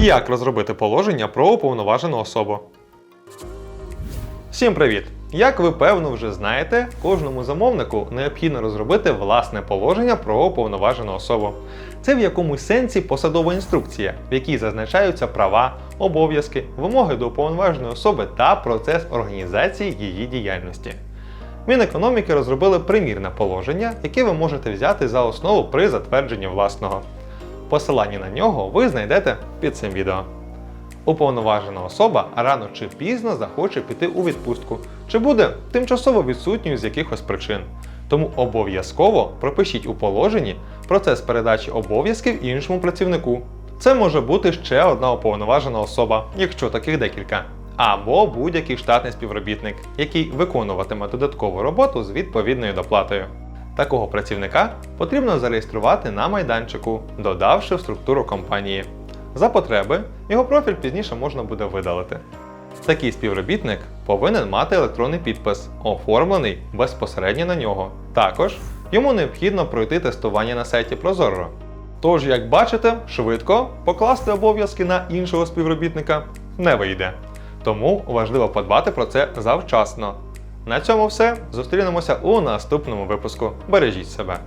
Як розробити положення про уповноважену особу? Всім привіт! Як ви певно вже знаєте, кожному замовнику необхідно розробити власне положення про уповноважену особу. Це в якомусь сенсі посадова інструкція, в якій зазначаються права, обов'язки, вимоги до уповноваженої особи та процес організації її діяльності. Мінекономіки розробили примірне положення, яке ви можете взяти за основу при затвердженні власного. Посилання на нього ви знайдете під цим відео. Уповноважена особа рано чи пізно захоче піти у відпустку, чи буде тимчасово відсутньою з якихось причин. Тому обов'язково пропишіть у положенні процес передачі обов'язків іншому працівнику. Це може бути ще одна уповноважена особа, якщо таких декілька, або будь-який штатний співробітник, який виконуватиме додаткову роботу з відповідною доплатою. Такого працівника потрібно зареєструвати на майданчику, додавши в структуру компанії. За потреби його профіль пізніше можна буде видалити. Такий співробітник повинен мати електронний підпис, оформлений безпосередньо на нього. Також йому необхідно пройти тестування на сайті Prozorro. Тож, як бачите, швидко покласти обов'язки на іншого співробітника не вийде. Тому важливо подбати про це завчасно. На цьому все. Зустрінемося у наступному випуску. Бережіть себе!